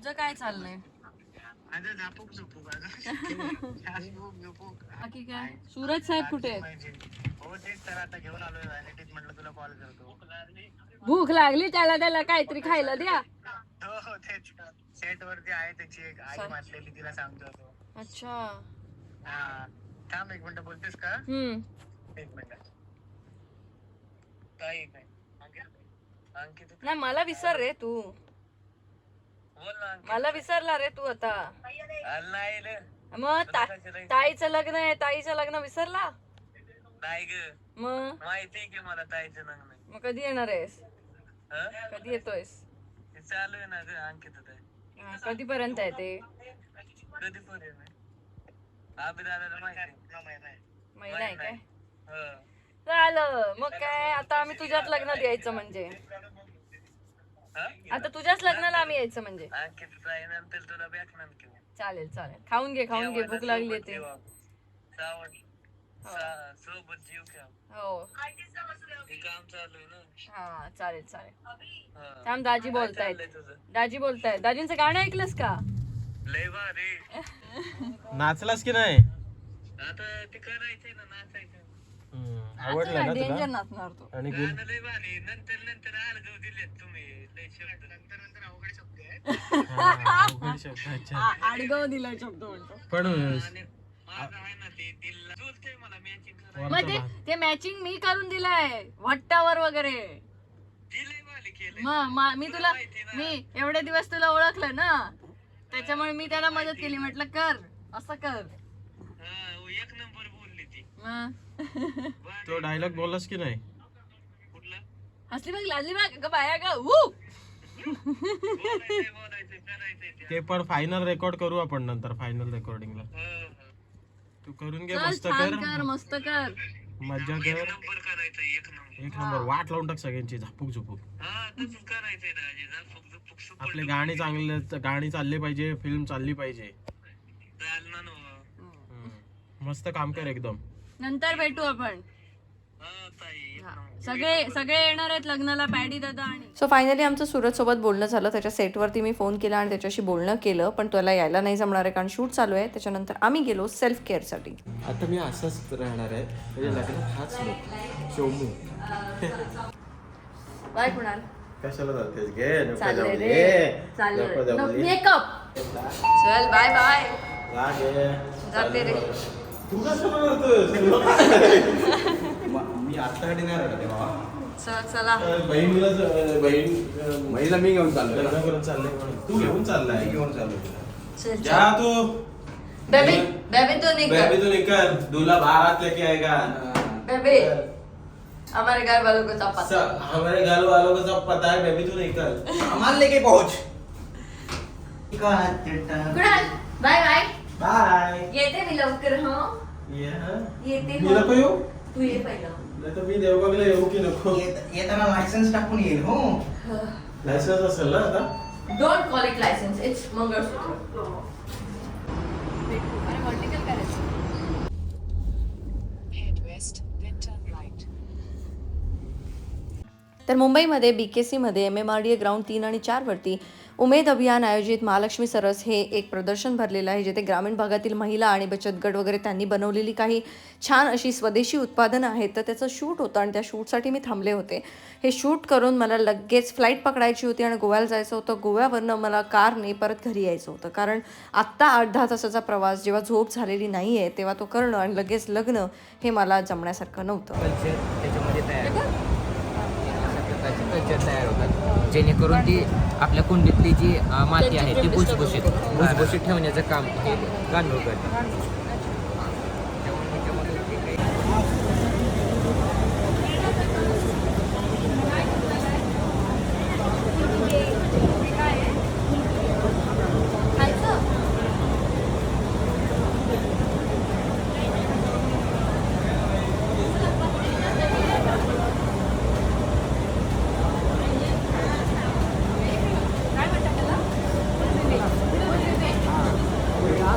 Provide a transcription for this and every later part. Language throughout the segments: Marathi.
तुझं काय चाललंय? झोपूक बाकी काय? सूरज साहेब कुठे हो तेच तर आता घेऊन आलोय व्हॅनिटीत म्हटलं तुला कॉल करतो. भूक लागली त्याला त्याला काहीतरी खायला द्या. हो हो तेच. सेट वरती आहे त्याची एक आई मारलेली तिला सांगतो अच्छा. हा थांब एक मिनिट बोलतेस का? हम्म. एक मिनिट. अंकित? अंकित? नाही मला विसर रे तू. मला विसरला रे तू आता. मग ताईचं लग्न आहे ताईचं लग्न विसरला? नाही ग. मग? माहिती की मला ताईचं लग्न. मग कधी येणार आहेस? कधी येतोयस? चालू आहे ना ग अंकित कधीपर्यंत आहे ते? कधी पण आहे. महिना काय. झालं. मग काय? आता आम्ही तुझ्याच लग्नात यायचं म्हणजे? आता तुझ्याच लग्नाला आम्ही यायचं म्हणजे. अंकित नंतर तुला भेटणार की चालेल चालेल. खाऊन घे खाऊन घे. भूक लागली ते. सावण सा- सोबत जीव घ्या. हो. हे काम चालू आहे ना? हा चालेल चालेल. हं. थांब दाजी बोलतायत. तुझं? दाजी बोलतायत. दाजींचं गाणं ऐकलंस का? लय भारी. नाचलास की नाही? आता ते करायचंय ना नाचायचं आवडलं ना डेंजर तुला? नाचणार तो. आणि गुल गाणं लय भारी. नंतर नंतर आळगाव दिलेत तुम्ही. लय शब्द नंतर नंतर अवघड शब्द आहे. हा, अवघड शब्द, अच्छा. आडगाव दिलाय शब्द म्हणतो. पण आणि माझं आहे ना ते दिल जुळतंय मला मॅचिंग करायला. मग ते ते मॅचिंग मी करून दिलाय. भट्टावर वगैरे. दिलंय भारी केलंय. मग मा- मी तुला मी एवढे दिवस तुला ओळखलं ना? त्याच्यामुळे मी त्याला मदत केली. म्हटलं कर. असं कर. हा, एक नंबर बोलली ती. मग? तो डायलॉग बोललास की नाही? हसली बघ लाजली बघ ग बाया ग ऊ ते पण फायनल रेकॉर्ड करू आपण नंतर फायनल रेकॉर्डिंगला हं, हं. तू करून घे मस्त कर. कर मस्त कर. मज्जा कर. एक नंबर. वाट लावून टाक सगळ्यांची झापूक झुपूक. हा आपले गाणी चांगले गाणी चालली पाहिजे फिल्म चालली पाहिजे. हम्म. मस्त काम कर एकदम. नंतर भेटू आपण. हा. सगळे सगळे येणार आहेत लग्नाला पॅडी दादा आणि सो फायनली आमचं सूरजसोबत बोलणं झालं. त्याच्या सेटवरती मी फोन केला आणि त्याच्याशी बोलणं केलं. पण त्याला यायला नाही जमणार आहे कारण शूट चालू आहे. त्याच्यानंतर आम्ही गेलो सेल्फ केअरसाठी आता मी असाच राहणार आहे. म्हणजे लग्नात हाच लोक. शोमू. बाय कुणाल. कशाला जातेस घे दे. मेकअप चल. Bye bye. जाते रे. तू जातोस? मी आता नाही राहणार तेव्हा चल चला. बहिणीला ज- बहीण महिला मी घेऊन चाललो लग्न करून चाललंय. म्हणून. तू घेऊन चाललाय. घेऊन चाललो चल. जा तू. बेबी बेबी तू बेबी निकल तू निकल दूल्हा बारात लेके आएगा बेबी हमारे घर वालों को चपाती सब हमारे घर वालों को सब पता है बेबी तू निकल मान लेके पहुंच. Kunal bye bye. बाय. येते मी लवकर हा? ये हा. येते मी नको येऊ? तू ये पहिलं. नाही तर मी देवबागला येऊ की नको? येताना लायसन्स टाकून येईल हो. लायसन्स असेल ना आता? Don't call it licence it's mangalsutra. अरे व्हर्टिकल करायचं तर मुंबईमध्ये बी के सीमध्ये M M R D A ground तीन आणि चारवरती उमेद अभियान आयोजित महालक्ष्मी सरस हे एक प्रदर्शन भरलेलं आहे जिथे ग्रामीण भागातील महिला आणि बचत गट वगैरे त्यांनी बनवलेली काही छान अशी स्वदेशी उत्पादनं आहेत. तर त्याचं शूट होतं आणि त्या शूटसाठी मी थांबले होते. हे शूट करून मला लगेच फ्लाईट पकडायची होती आणि गोव्याला जायचं होतं. गोव्यावरनं मला कारने परत घरी यायचं होतं. कारण आत्ता आठ दहा तासाचा प्रवास जेव्हा झोप झालेली नाही आहे तेव्हा तो करणं आणि लगेच लग्न हे मला जमण्यासारखं नव्हतं. जेणेकरून ती आपल्या कुंडीतली जी माती आहे ती भुसभुशीत भुसभुशीत ठेवण्याचं काम हे गांडूळ करतात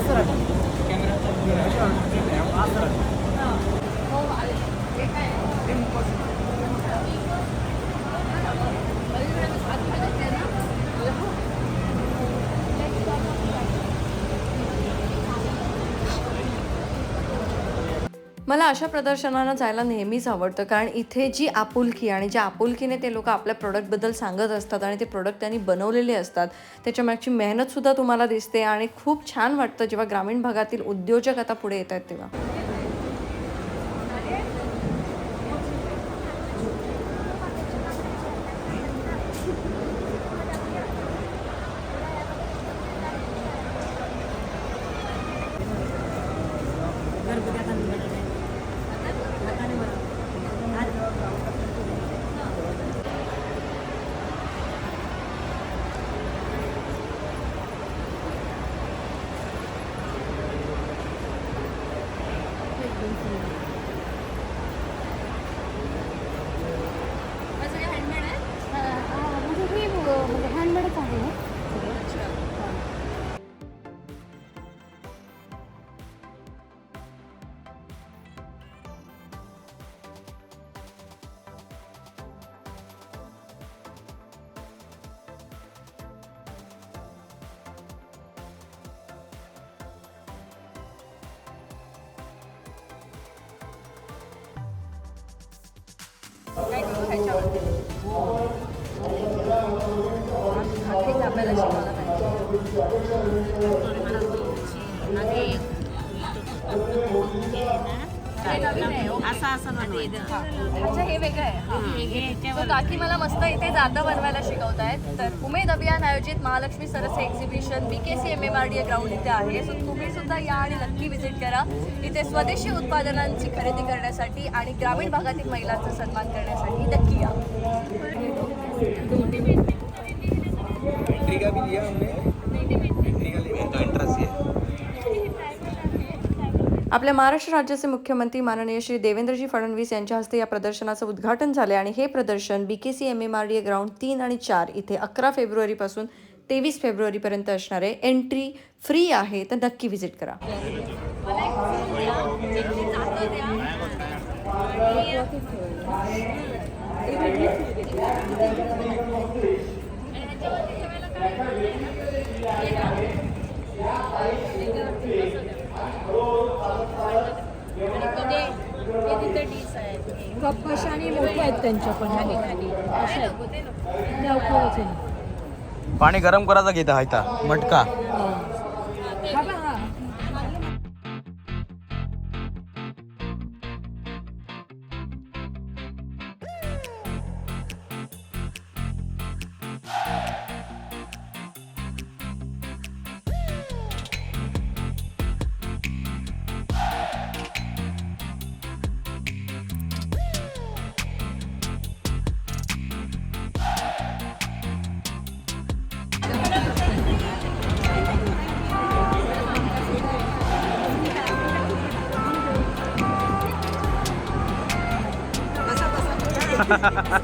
कॅमेरा असं मला अशा प्रदर्शनांना जायला नेहमीच आवडतं कारण इथे जी आपुलकी आणि ज्या आपुलकीने ते लोक आपल्या प्रोडक्टबद्दल सांगत असतात आणि ते प्रोडक्ट त्यांनी बनवलेले असतात त्याच्यामागची मेहनतसुद्धा तुम्हाला दिसते आणि खूप छान वाटतं जेव्हा ग्रामीण भागातील उद्योजक आता पुढे येत आहेत तेव्हा. 该同志拍照。哦，好，谢谢，अच्छा हे वेगळं आहे. काकी मला मस्त इथे जादा बनवायला शिकवतायत. तर उमेद अभियान आयोजित Mahalakshmi Saras exhibition B K C M M R D ground इथे आहे. सो तुम्ही सुद्धा या आणि नक्की व्हिजिट करा. इथे स्वदेशी उत्पादनांची खरेदी करण्यासाठी आणि ग्रामीण भागातील महिलांचा सन्मान करण्यासाठी नक्की या एंट्री का भी लिया हमने एंट्री का लिया तो एंट्रेंस ही है आपल्या महाराष्ट्र राज्याचे मुख्यमंत्री माननीय श्री देवेंद्रजी फडणवीस यांच्या हस्ते या प्रदर्शनाचं उद्घाटन झाले आणि हे प्रदर्शन B K C M M R D ground तीन आणि चार इथे अकरा फेब्रुवारीपासून तेवीस फेब्रुवारीपर्यंत असणारे एंट्री फ्री आहे. तर नक्की व्हिजिट करा. आहेत. त्यांच्या पण. पाणी गरम करायचा घेता हायता? मटका? ha ha ha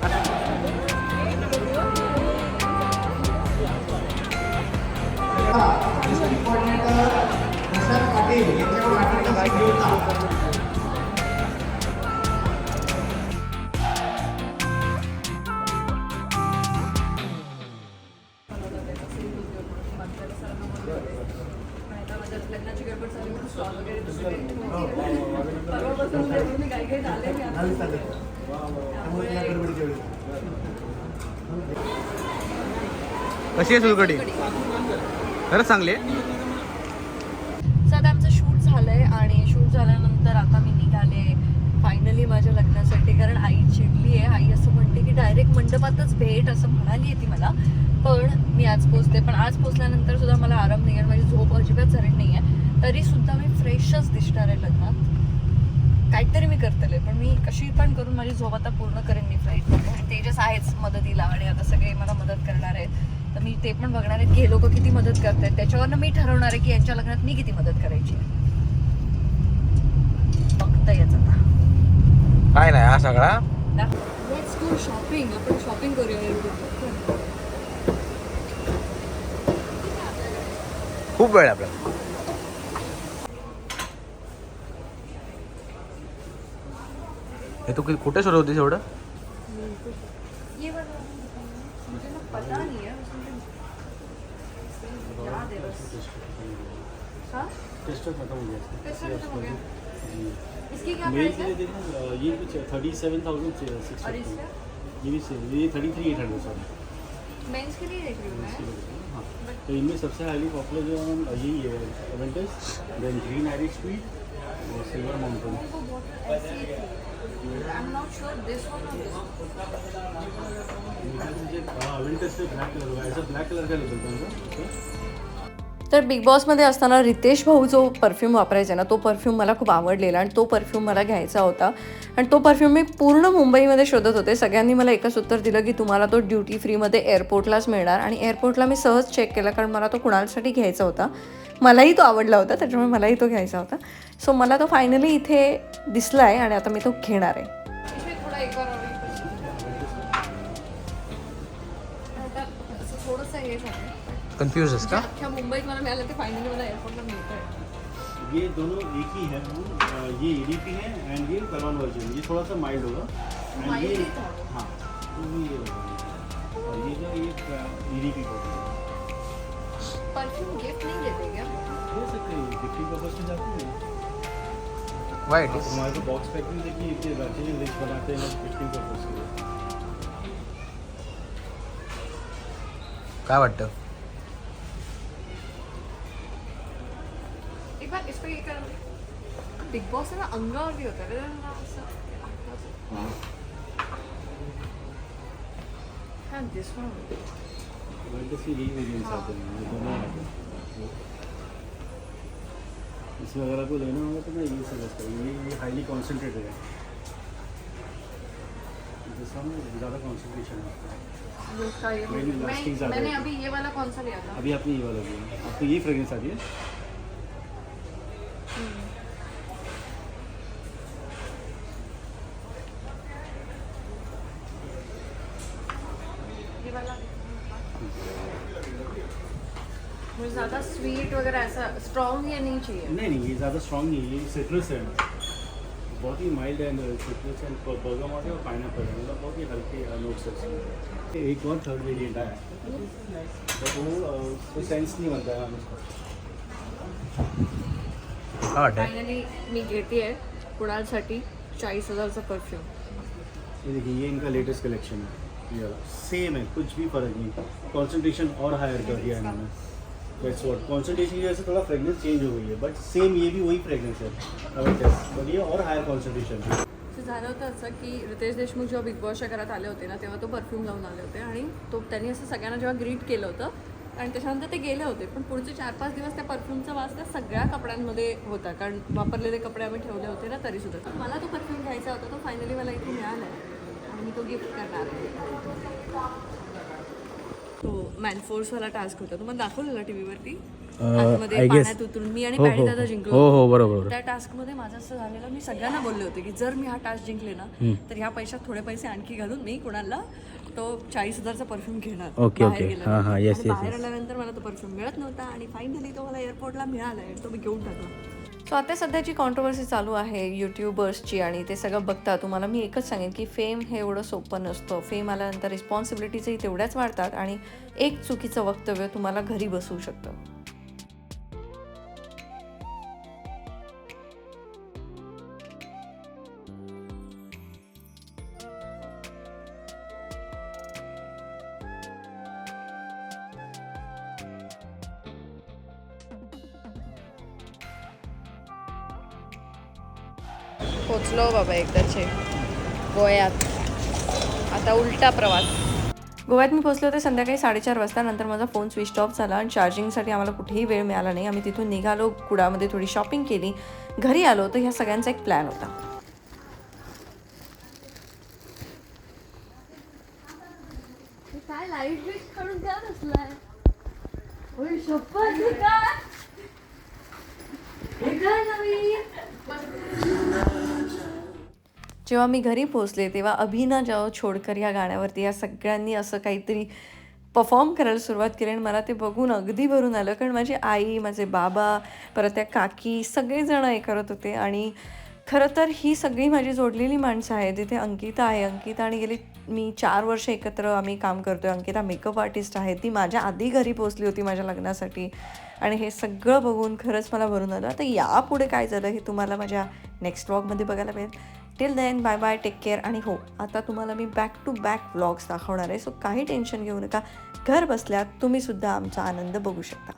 कशी आहे सुलकडी? खरंच चांगली आहे? आमचं शूट झालंय आणि शूट झाल्यानंतर आता मी निघाले फायनली माझ्या लग्नासाठी. कारण आई चिडली आहे. आई असं म्हणते की डायरेक्ट मंडपातच भेट असं म्हणाली आहे ती मला. पण मी आज पोचते. पण आज पोचल्यानंतर सुद्धा मला आराम नाही आहे माझी झोप अजिबात झाली नाही आहे तरी सुद्धा मी फ्रेशच दिसणार आहे लग्नात. काहीतरी मी करतले पण मी कशी पण करून माझी झोप आता पूर्ण करेन मी फ्लाईट तेजस आहेच मदतीला आणि आता सगळे मला मदत करणार आहेत. तर मी ते पण बघणार आहे की हे लोक किती मदत करतायत. त्याच्यावरनं मी ठरवणार आहे की यांच्या लग्नात मी किती मदत करायची बघता येत आता. काय नाही हा सगळा? लेट्स गो शॉपिंग आपण शॉपिंग करूया. खूप वेळ आहे आपल्याला. हे तू कुठे सुरू होतीस एवढं? ये वाला मुझे ना पता नहीं. है? बस हाँ खत्म हो गया टेस्ट खत्म हो गया। इसकी क्या प्राइस है? लिए देखना अ, ये कुछ थर्टी सेवन थाउज़ेंड सिक्स और इसका? ये भी सेम ये thirty three eight hundred sorry men's के लिए देख रही हूँ मैं। हाँ तो इनमें सबसे हाईली पॉपुलर जो है यही है Aventus then green Irish sweet और सिल्वर माउंटेन ही हाँ से ब्लैक कलर होगा। ऐसा ब्लैक कलर का निकलता है तर बिग बॉसमध्ये असताना रितेश भाऊ जो परफ्यूम वापरायचा ना तो परफ्यूम मला खूप आवडलेला आणि तो परफ्यूम मला घ्यायचा होता. आणि तो परफ्यूम मी पूर्ण मुंबईमध्ये शोधत होते. सगळ्यांनी मला एकच उत्तर दिलं की तुम्हाला तो ड्युटी फ्रीमध्ये एअरपोर्टलाच मिळणार आणि एअरपोर्टला मी सहज चेक केला कारण मला तो कुणालसाठी घ्यायचा होता. मलाही तो आवडला होता त्याच्यामुळे मलाही तो घ्यायचा होता. सो मला तो फायनली इथे दिसला आहे आणि आता मी तो घेणार आहे. कन्फ्यूज़ आहेस का अख्ख्या मुंबईत मला मिळालं ते फायनली मला एअरपोर्टला मिळतं आहे ये दोनों एक ही है अ, ये एडीपी है एंड ये करवान वर्जन ये थोड़ा सा माइल्ड होगा। एंड Mild ये ही था। हाँ तो ये होगा। और ये जो ये एडीपी का परफ्यूम गिफ्ट नहीं देते क्या? दे सकते हैं गिफ्टिंग पर्पज में जाती है। वाईट आप हमारे को बॉक्स पैकिंग देखिए इतने अच्छे लिस्ट बनाते हैं गिफ्टिंग पर्पज के लिए। काय वाटतं एक बार इस पे ये कर बिग बॉस है ना अंगावरती होतं रे जरा असं हाँ दिस वन वेंटस के यही वेरियंट्स आते हैं दोनों इसमें अगर आपको लेना होगा तो मैं ये सजेस्ट करूँगी ये हाईली कॉन्सेंट्रेटेड है। ज़्यादा कॉन्सेंट्रेशन है। मैं मैंने अभी ये वाला कौन सा लिया था? अभी आपने ये वाला लिया। आपको ये फ्रेग्रेंस आ रही है ये वाला मुझे ज़्यादा स्वीट वगैरह ऐसा स्ट्रॉन्ग ये नहीं चाहिए? नहीं नहीं ये ज़्यादा स्ट्रॉन्ग नहीं है ये सिट्रस है। बहुत ही mild and citrus and bergamot है और पाइनएप्पल है मतलब बहुत ही हल्के नोट्स है एक और थर्ड वेरिएंट आया। बट वो सेंस नहीं बनता है हम उसका फायनली मी घेते आहे कुणालसाठी चाळीस हजारचा परफ्यूम। ये देखिए ये इनका लेटेस्ट कलेक्शन है। ये वाला। सेम है कुछ भी फ़र्क नहीं। कॉन्सेंट्रेशन और हायर कर दिया इन्होंने। दैट्स व्हाट कॉन्सेंट्रेशन की वजह से थोड़ा फ्रेगनेंस चेंज हो गई है बट सेम ये भी वही फ्रेगनेंस है बट ये और हायर कॉन्सेंट्रेशन झालं होतं असं की रितेश देशमुख जेव्हा बिग बॉसच्या घरात आले होते ना तेव्हा तो परफ्यूम लावून आले होते आणि तो त्यांनी असं सगळ्यांना जेव्हा ग्रीट केलं होतं आणि त्याच्यानंतर ते गेले होते पण पुढचे चार पाच दिवस त्या परफ्यूमचा वास त्या सगळ्या कपड्यांमध्ये होता कारण वापरलेले कपडे आम्ही ठेवले होते ना तरीसुद्धा तर मला तो परफ्यूम घ्यायचा होता तो फायनली मला इथे मिळाला आहे आणि मी तो गिफ्ट करणार आहे. तो मॅनफोर्सवाला टास्क होता. तुम्हाला दाखवलेला टी व्हीवरती आतमध्ये पाण्यात उतरून मी आणि पॅडी दादा जिंकलो. हो हो बरोबर त्या टास्कमध्ये माझं असं झालेलं मी सगळ्यांना बोलले होते की जर मी हा टास्क जिंकले ना तर ह्या पैशात थोडे पैसे आणखी घालून मी कुणाला तो चाळीस हजारचा परफ्यूम घेणार. ओके ओके बाहेर आल्यानंतर मला तो परफ्यूम मिळत नव्हता आणि फायनली तो मला एअरपोर्टला मिळाला तो मी घेऊन टाकला. सो आता सध्याची कॉन्ट्रोवर्सी चालू आहे यूट्यूबर्सची आणि ते सगळं बघता. तुम्हाला मी एकच सांगेन की फेम हे एवढं सोपं नसतं. फेम आल्यानंतर रिस्पॉन्सिबिलिटीजही तेवढ्याच वाढतात आणि एक चुकीचं वक्तव्य तुम्हाला घरी बसवू शकतं. पोचलो बाबा एकदाचे गोयात आता उलटा प्रवास. गोव्यात मी पोहोचले होते संध्याकाळी साडेचार वाजता. नंतर माझा फोन स्विच ऑफ झाला आणि चार्जिंगसाठी आम्हाला कुठेही वेळ मिळाला नाही. आम्ही तिथून निघालो कुडामध्ये थोडी शॉपिंग केली. घरी आलो तर ह्या सगळ्यांचा एक प्लॅन होता. काय जेव्हा मी घरी पोचले तेव्हा अभिना जाओ छोडकर या गाण्यावरती या सगळ्यांनी असं काहीतरी परफॉर्म करायला सुरुवात केली आणि मला ते बघून अगदी भरून आलं. कारण माझी आई माझे बाबा परत त्या काकी सगळेजण हे करत होते आणि खरं तर ही सगळी माझी जोडलेली माणसं आहेत. तिथे अंकिता आहे अंकिता आणि गेली मी चार वर्ष एकत्र आम्ही काम करतो आहे अंकिता मेकअप आर्टिस्ट आहे. ती माझ्या आधी घरी पोचली होती माझ्या लग्नासाठी. आणि हे सगळं बघून खरंच मला भरून आलं. आता यापुढे काय झालं हे तुम्हाला माझ्या नेक्स्ट ब्लॉगमध्ये बघायला मिळेल. Till then bye bye take care आणि हो आता तुम्हाला मी बॅक टू बॅक व्लॉग्स दाखवणार आहे सो काही टेन्शन घेऊ नका. घर बसल्या तुम्हीसुद्धा आमचा आनंद बघू शकता.